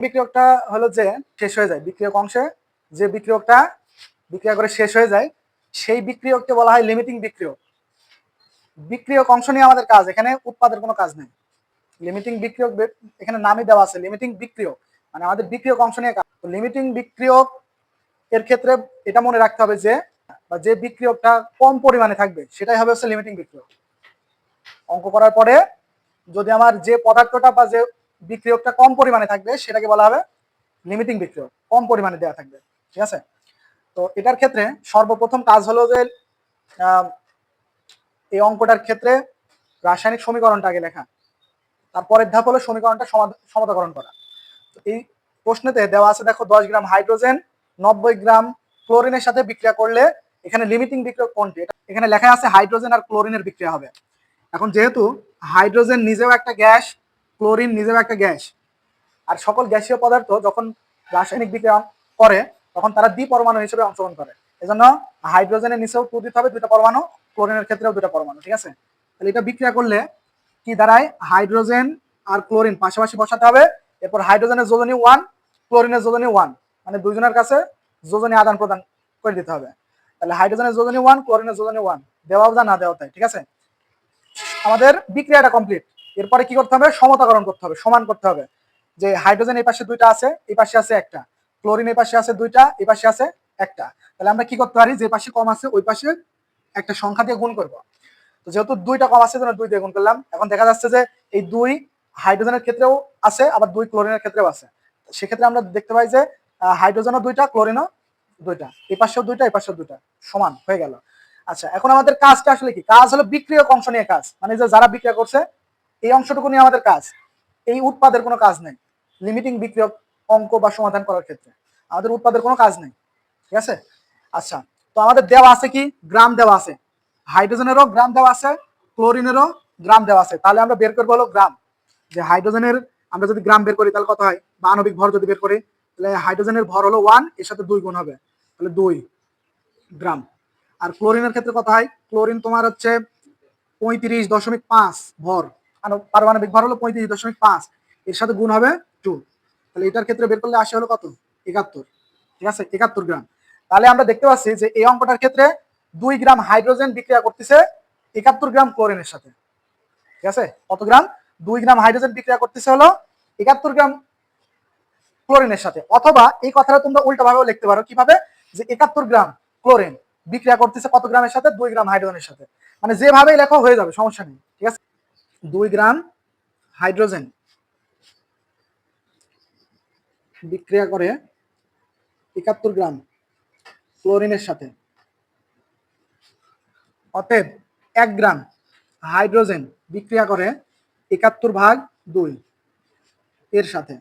বিক্রিয়কটা হলো যে শেষ হয়ে যায়। বিক্রিয়ক অংশে যে বিক্রিয়কটা বিক্রিয়া করে শেষ হয়ে যায়, সেই বিক্রিয়ককে বলা হয় লিমিটিং বিক্রিয়ক। বিক্রিয়ক অংশ নিয়ে আমাদের কাজ, এখানে উৎপাদের কোনো কাজ নেই। লিমিটিং বিক্রিয়ক এখানে নামই দেওয়া আছে লিমিটিং বিক্রিয়ক। মানে আমাদের বিক্রিয়ক অংশ নিয়ে কাজ। লিমিটিং বিক্রিয়ক এর ক্ষেত্রে এটা মনে রাখতে হবে যে, বা যে বিক্রিয়কটা কম পরিমাণে থাকবে, সেটাই হবে হচ্ছে লিমিটিং বিক্রিয়ক। অঙ্ক করার পরে যদি আমার যে পদার্থটা বা যে বিক্রিয়কটা কম পরিমাণে থাকবে, সেটাকে বলা হবে লিমিটিং বিক্রিয়ক। কম পরিমাণে দেওয়া থাকবে, ঠিক আছে? তো এটার ক্ষেত্রে সর্বপ্রথম কাজ হলো যে এই অঙ্কটার ক্ষেত্রে রাসায়নিক সমীকরণটা আগে লেখা। তারপরের ধাপ হলো সমীকরণটা সমতাকরণ করা। তো এই প্রশ্নেতে দেওয়া আছে, দেখো, দশ গ্রাম হাইড্রোজেন, নব্বই গ্রাম ক্লোরিনের সাথে বিক্রিয়া করলে এখানে লিমিটিং বিক্রিয়া কোনটি? এখানে লেখা আছে হাইড্রোজেন আর ক্লোরিনের বিক্রিয়া হবে। এখন যেহেতু হাইড্রোজেন নিজেও একটা গ্যাস ক্লোরিন নিজেও একটা গ্যাস। আর সকল গ্যাসীয় পদার্থ যখন রাসায়নিক বিক্রিয়া করে, তখন তারা দ্বি পরমাণু হিসেবে অংশগ্রহণ করে। এজন্য হাইড্রোজেনের নিচেও টু দিতে হবে, দুইটা পরমাণু, ক্লোরিনের ক্ষেত্রেও দুইটা পরমাণু, ঠিক আছে? তাহলে এটা বিক্রিয়া করলে কি দাঁড়ায়? হাইড্রোজেন আর ক্লোরিন পাশাপাশি বসাতে হবে। এরপর হাইড্রোজেনের যোজনী ওয়ান ক্লোরিনের যোজনী ওয়ান মানে দুইজনের কাছে যোজনী আদান প্রদান করে দিতে হবে। তাহলে হাইড্রোজেনের যোজনী ওয়ান ক্লোরিনের যোজনী ওয়ান দেওয়াও যা না দেওয়া তাই ঠিক আছে? আমাদের বিক্রিয়াটা কমপ্লিট এরপরে কি করতে হবে? সমতাকরণ করতে হবে, সমান করতে হবে। যে হাইড্রোজেন এই পাশে দুইটা আছে, এই পাশে আছে একটা। ক্লোরিন এই পাশে আছে দুইটা, এই পাশে আছে একটা। তাহলে আমরা কি করতে পারি? যে পাশে কম আছে, ওই পাশে একটা সংখ্যা দিয়ে গুণ করব। তো যেহেতু দুইটা কম আছে দুই দিয়ে গুণ করলাম। এখন দেখা যাচ্ছে যে এই দুই হাইড্রোজেনের ক্ষেত্রেও আছে, আবার দুই ক্লোরিনের ক্ষেত্রেও আছে। সেক্ষেত্রে আমরা দেখতে পাই যে হাইড্রোজেনও দুইটা, ক্লোরিনও দুইটা। এই পাশেও দুইটা, এই পাশেও দুইটা। সমান হয়ে গেল। আচ্ছা এখন আমাদের কাজটা আসলে কি? কাজ হলো বিক্রিয়ক অংশ নিয়ে কাজ। মানে যে যারা বিক্রিয়া করছে এই অংশটুকু নিয়ে আমাদের কাজ। এই উৎপাদের কোনো কাজ নেই। লিমিটিং বিক্রিয়ক অঙ্ক বা সমাধান করার ক্ষেত্রে। আমাদের উৎপাদের কোনো কাজ নেই। ঠিক আছে? আচ্ছা তো আমাদের দেওয়া আছে কি? গ্রাম দেওয়া আছে। হাইড্রোজেনেরও গ্রাম দেওয়া আছে, ক্লোরিনেরও গ্রাম দেওয়া আছে। তাহলে আমরা বের করব হলো গ্রাম। যে হাইড্রোজেনের আমরা যদি গ্রাম বের করি, তাহলে কত হয়? আণবিক ভর যদি বের করি, তাহলে হাইড্রোজেনের ভর হলো ওয়ানের সাথে দুই গুণ হবে। তাহলে দুই গ্রাম। আর ক্লোরিনের ক্ষেত্রে কত হয়? ক্লোরিন তোমার হচ্ছে পঁয়ত্রিশ দশমিক পাঁচ ভর। পারমাণবিক ভর হলো পঁয়ত্রিশ দশমিক পাঁচ। এর সাথে গুণ হবে টু তাহলে এটার ক্ষেত্রে বের করলে আসে হলো কত? একাত্তর। ঠিক আছে? একাত্তর গ্রাম। তাহলে আমরা দেখতে পাচ্ছি যে এই অঙ্কটার ক্ষেত্রে দুই গ্রাম হাইড্রোজেন বিক্রিয়া করতেছে একাত্তর গ্রাম ক্লোরিনের সাথে। ঠিক আছে? কত গ্রাম? দুই গ্রাম হাইড্রোজেন বিক্রিয়া করতেছে হলো একাত্তর গ্রাম ক্লোরিনের সাথে। অথবা এই কথাটা তোমরা উল্টা ভাবেও লিখতে পারো। কীভাবে? যে একাত্তর গ্রাম ক্লোরিন বিক্রিয়া করতেছে কত গ্রামের সাথে? দুই গ্রাম হাইড্রোজেনের সাথে। মানে যেভাবেই লেখা হয়ে যাবে, সমস্যা নেই। ঠিক আছে? দুই গ্রাম হাইড্রোজেন বিক্রিয়া করে একাত্তর গ্রাম ক্লোরিনের সাথে। অতএব এক গ্রাম হাইড্রোজেন বিক্রিয়া করে একাত্তর ভাগ দুই এর সাথে।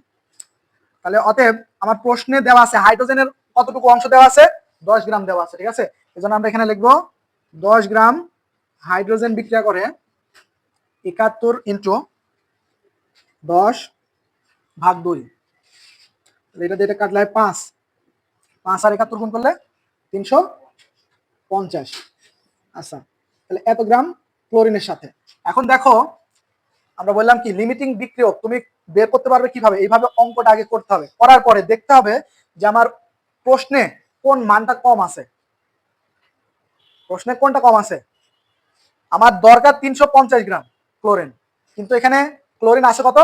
তাহলে অতএব আমার প্রশ্নে দেওয়া আছে হাইড্রোজেনের কতটুকু অংশ দেওয়া আছে? দশ গ্রাম দেওয়া আছে, ঠিক আছে? এই জন্য আমরা এখানে লিখব দশ গ্রাম হাইড্রোজেন বিক্রিয়া করে একাত্তর ইন্টু দশ ভাগ দুই। এটা দিয়ে কাটলে পাঁচ। পাঁচ আর একাত্তর গুণ করলে তিনশো পঞ্চাশ। আচ্ছা তাহলে এত গ্রাম ক্লোরিনের সাথে। এখন দেখো, আমরা বললাম কি, লিমিটিং বিক্রিয়ক, তুমি বের করতে পারবে কীভাবে? এইভাবে অঙ্কটা আগে করতে হবে। করার পরে দেখতে হবে যে আমার প্রশ্নে কোন মানটা কম আছে। প্রশ্নে কোনটা কম আছে? আমার দরকার তিনশো পঞ্চাশ গ্রাম। ক্লোরিন কিন্তু এখানে ক্লোরিন আসে কত?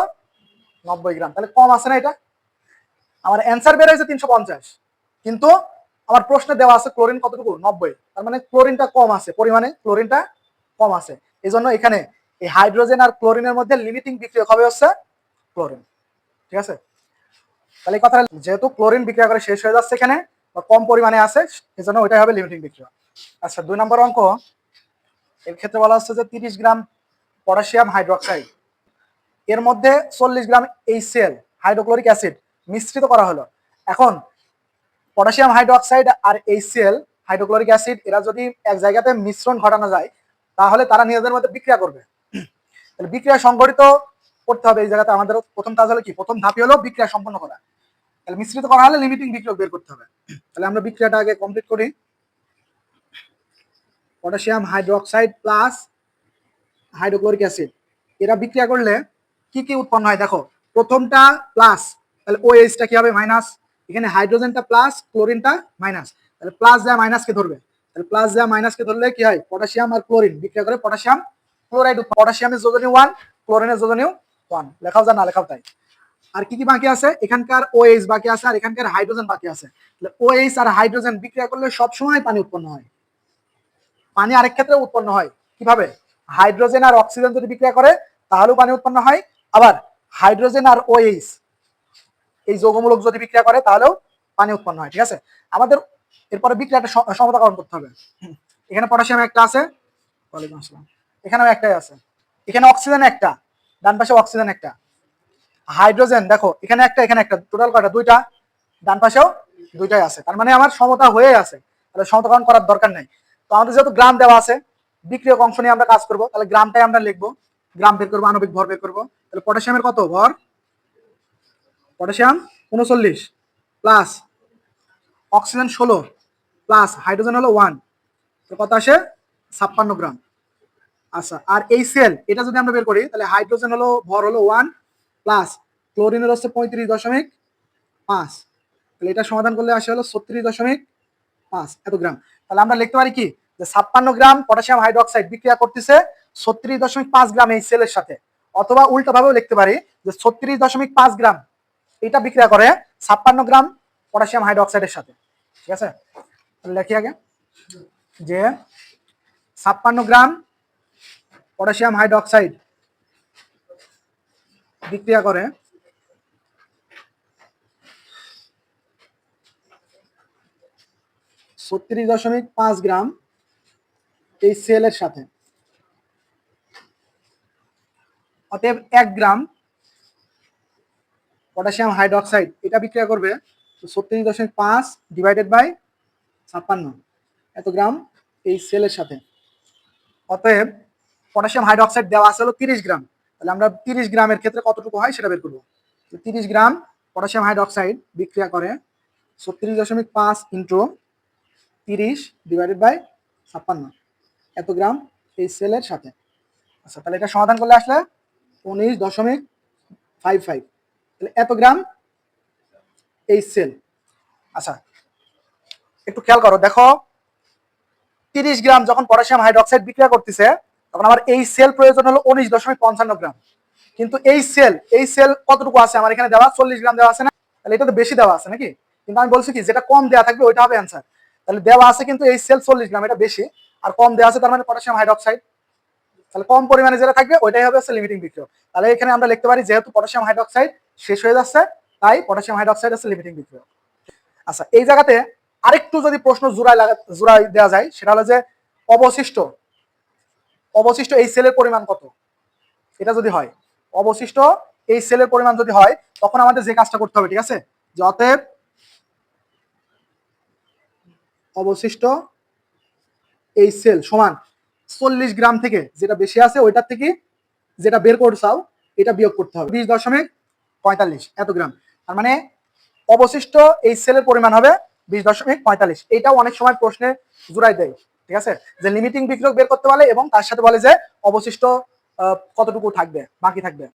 নব্বই গ্রাম। তাহলে কম আছে না এটা? আমার অ্যান্সার বের হয়েছে তিনশো পঞ্চাশ। কিন্তু আমার প্রশ্নে দেওয়া আছে ক্লোরিন কতটুকু? নব্বই। তার মানে ক্লোরিনটা কম আছে, পরিমাণে ক্লোরিনটা কম আছে। এই জন্য এখানে এই হাইড্রোজেন আর ক্লোরিনের মধ্যে লিমিটিং বিক্রিয়ক হবে হচ্ছে ক্লোরিন ঠিক আছে? তাহলে এই কথাটা যেহেতু ক্লোরিন বিক্রিয়া করে শেষ হয়ে যাচ্ছে এখানে, বা কম পরিমাণে আছে এই জন্য ওইটাই হবে লিমিটিং বিক্রিয়া। আচ্ছা দুই নম্বর অঙ্ক। এর ক্ষেত্রে বলা হচ্ছে যে তিরিশ গ্রাম পটাশিয়াম হাইড্রোক্সাইড। এর মধ্যে চল্লিশ গ্রাম এইচসিএল হাইড্রোক্লোরিক অ্যাসিড মিশ্রিত করা হলো। এখন, পটাশিয়াম হাইড্রোক্সাইড আর এইচসিএল হাইড্রোক্লোরিক অ্যাসিড, এরা যদি এক জায়গাতে মিশ্রণ ঘটানো যায়, তাহলে তারা নিজেদের মধ্যে বিক্রিয়া করবে। তাহলে বিক্রিয়া সংগঠিত করতে হবে এই জায়গাতে। আমাদের প্রথম কাজ হলো কি? প্রথম ধাপই হলো বিক্রিয়া সম্পন্ন করা। তাহলে মিশ্রিত করা হলে লিমিটিং বিক্রিয়ক বের করতে হবে। তাহলে আমরা বিক্রিয়াটা আগে কমপ্লিট করি। Potassium hydroxide plus hydrochloric acid. এরা বিক্রিয়া করলে কি কি উৎপন্ন হয়? দেখো, প্রথমটা প্লাস তাহলে ও এইচটা কি হবে? মাইনাস এখানে হাইড্রোজেনটা প্লাস ক্লোরিনটা মাইনাস তাহলে প্লাস যা মাইনাসকে ধরবে? তাহলে প্লাস যা মাইনাসকে ধরলে কি হয়? পটাশিয়াম আর ক্লোরিন বিক্রিয়া করে পটাশিয়াম ক্লোরাইড পটাশিয়ামের যোজনী ওয়ান ক্লোরিনের যোজনীও ওয়ান লেখাও যা না লেখাও তাই। আর কি কি বাকি আছে? এখানকার ওএইচ বাকি আছে আর এখানকার হাইড্রোজেন বাকি আছে। তাহলে ও এইচ আর হাইড্রোজেন বিক্রিয়া করলে সবসময় পানি উৎপন্ন হয়। পানি আরেক ক্ষেত্রে উৎপন্ন হয়। কীভাবে? হাইড্রোজেন আর অক্সিজেন যদি বিক্রিয়া করে তাহলেও পানি উৎপন্ন হয়। আবার হাইড্রোজেন আর ওএইচ এই যৌগমূলক যদি বিক্রিয়া করে, তাহলেও পানি উৎপন্ন হয়, ঠিক আছে? আমাদের এরপরে বিক্রিয়াটা সমতাকরণ করতে হবে। এখানে পটাশিয়াম একটা আছে। ওয়ালাইকুম আসসালাম। এখানেও একটাই আছে। এখানে অক্সিজেন একটা, ডান পাশে অক্সিজেন একটা। হাইড্রোজেন, দেখো, এখানে একটা এখানে একটা, টোটাল কয়টা? দুইটা। ডান পাশেও দুইটাই আছে। তার মানে আমার সমতা হয়ে আছে। তাহলে সমতাকরণ করার দরকার নাই। তো আমাদের যেহেতু গ্রাম দেওয়া আছে বিক্রিয়ক অংশ নিয়ে আমরা কাজ করব। তাহলে গ্রামটাই আমরা লিখব। গ্রাম বের করব, আণবিক ভর বের করব। তাহলে পটাশিয়ামের কত? ভর? পটাশিয়াম উনচল্লিশ প্লাস অক্সিজেন ষোলো প্লাস হাইড্রোজেন হলো ওয়ান। কত আসে? ছাপ্পান্ন গ্রাম। আচ্ছা আর এই সেল, এটা যদি আমরা বের করি, তাহলে হাইড্রোজেন হলো, ভর হলো ওয়ান প্লাস ক্লোরিনের হচ্ছে পঁয়ত্রিশ দশমিক পাঁচ। তাহলে এটা সমাধান করলে আসে হলো ছত্রিশ দশমিক পাঁচ। এত গ্রাম। তাহলে আমরা লিখতে পারি কি? যে ছাপ্পান্ন গ্রাম পটাশিয়াম হাইড্রোক্সাইড বিক্রিয়া করতেছে ছত্রিশ দশমিক পাঁচ গ্রাম এই সেলের সাথে। অথবা উল্টা ভাবেও লিখতে পারি যে ছত্রিশ দশমিক পাঁচ গ্রাম এটা বিক্রিয়া করে ছাপ্পান্ন গ্রাম পটাশিয়াম হাইড্রোক্সাইডের সাথে। ঠিক আছে? লেখি আগে। যে ছাপ্পান্ন গ্রাম পটাশিয়াম হাইড্রোক্সাইড বিক্রিয়া করে ছত্রিশ দশমিক পাঁচ গ্রাম এই সেলের সাথে। অতএব এক গ্রাম পটাশিয়াম হাইড্রোক্সাইড, এটা বিক্রিয়া করবে ছত্রিশ দশমিক পাঁচ ডিভাইডেড বাই ছাপ্পান্ন। এত গ্রাম এই সেলের সাথে। অতএব পটাশিয়াম হাইড্রোক্সাইড দেওয়া আছে হলো তিরিশ গ্রাম। তাহলে আমরা তিরিশ গ্রামের ক্ষেত্রে কতটুকু হয় সেটা বের করব। তিরিশ গ্রাম পটাশিয়াম হাইড্রোক্সাইড বিক্রিয়া করে ছত্রিশ দশমিক পাঁচ ইন্টু তিরিশ ডিভাইডেড বাই ছাপ্পান্ন। এত গ্রাম এই সেলের সাথে। আচ্ছা তাহলে এটা সমাধান করলে আসলে উনিশ দশমিক ফাইভ ফাইভ তাহলে এত গ্রাম এই সেল। আচ্ছা একটু খেয়াল করো, দেখো, তিরিশ গ্রাম যখন পটাশিয়াম হাইড্রোক্সাইড বিক্রিয়া করতেছে, তখন আমার এই সেল প্রয়োজন হলো উনিশ দশমিক পঞ্চান্ন গ্রাম। কিন্তু এই সেল এই সেল কতটুকু আছে? আমার এখানে দেওয়া চল্লিশ গ্রাম দেওয়া আছে না? তাহলে এটা তো বেশি দেওয়া আছে নাকি? কিন্তু আমি বলছি কি, যেটা কম দেওয়া থাকবে, ওইটা হবে অ্যান্সার। তাহলে দেওয়া আছে কিন্তু এই সেল চল্লিশ গ্রাম, এটা বেশি। আর কম দেওয়া আছে, তার মানে পটাশিয়াম হাইড্রোক্সাইড তাহলে কম পরিমাণে যেটা থাকবে, ওইটাই হবে হচ্ছে লিমিটিং বিক্রিয়ক। তাহলে এখানে আমরা লিখতে পারি, যেহেতু পটাশিয়াম হাইড্রোক্সাইড শেষ হয়ে যাচ্ছে, তাই পটাশিয়াম হাইড্রোক্সাইড হচ্ছে লিমিটিং বিক্রিয়ক। আচ্ছা এই জায়গাতে আরেকটু যদি প্রশ্ন জোড়ায় লাগা জোড়ায় দেওয়া যায়, সেটা হলো যে অবশিষ্ট অবশিষ্ট এই সেলের পরিমাণ কত? এটা যদি হয়, অবশিষ্ট এই সেলের পরিমাণ যদি হয়, তখন আমাদের যে কাজটা করতে হবে, ঠিক আছে? যে অতএব অবশিষ্ট এই সেল সমান চল্লিশ গ্রাম থেকে যেটা বেশি আছে ওইটার থেকে যেটা বের করছাও এটা বিয়োগ করতে হবে। বিশ দশমিক পঁয়তাল্লিশ এত গ্রাম। তার মানে অবশিষ্ট এই সেলের পরিমাণ হবে বিশ দশমিক পঁয়তাল্লিশ। এটাও অনেক সময় প্রশ্নে জোড়াই দেয়, ঠিক আছে? যে লিমিটিং বিক্রিয়ক বের করতে বলে এবং তার সাথে বলে যে অবশিষ্ট কতটুকু থাকবে, বাকি থাকবে।